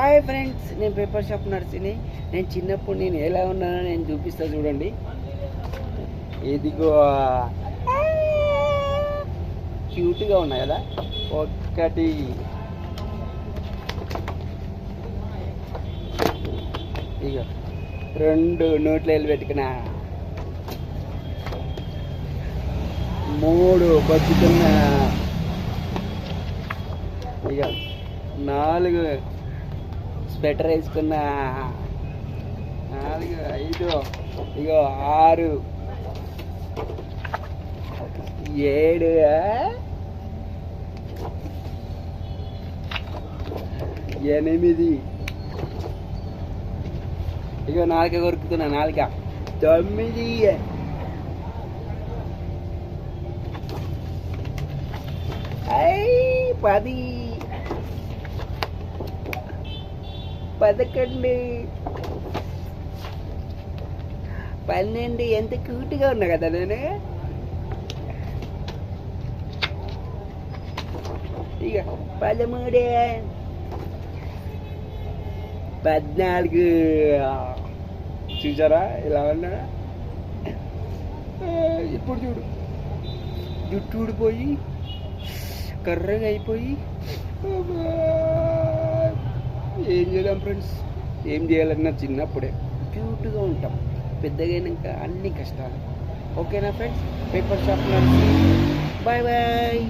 Hi friends నేను paper shop నడిచిని నేను చిన్నప్పుడు నేను ఎలా ఉన్నానో నేను చూపిస్తా చూడండి. ఇదిగో క్యూట్గా ఉన్నాయి కదా? ఒక్కటి. ఇగో రెండు నోట్లు వెళ్ళి పెట్టుకున్నా. మూడు బతుకున్నా ఇక నాలుగు స్వెటర్ వేసుకున్నా నాలుగు ఐదు ఇగో ఆరు. ఏడు ఎనిమిది. ఇగో నాలుక కొరుకుతున్నా నాలుక. తొమ్మిది. పది. బతకండి పన్నెండు. ఎంత క్యూట్గా ఉన్నా కదా నేను. ఇక పదమూడే. పద్నాలుగు. చూసారా? ఇలా ఉన్నా. ఇప్పుడు చూడు. జుట్టు ఊడిపోయి కర్రగా అయిపోయి. ఏం చేయలేం ఫ్రెండ్స్ ఏం చేయాలన్నా చిన్నప్పుడే. క్యూట్గా ఉంటాం. పెద్దగైనాక అన్ని కష్టాలు. ఓకేనా friends paper shop boy bye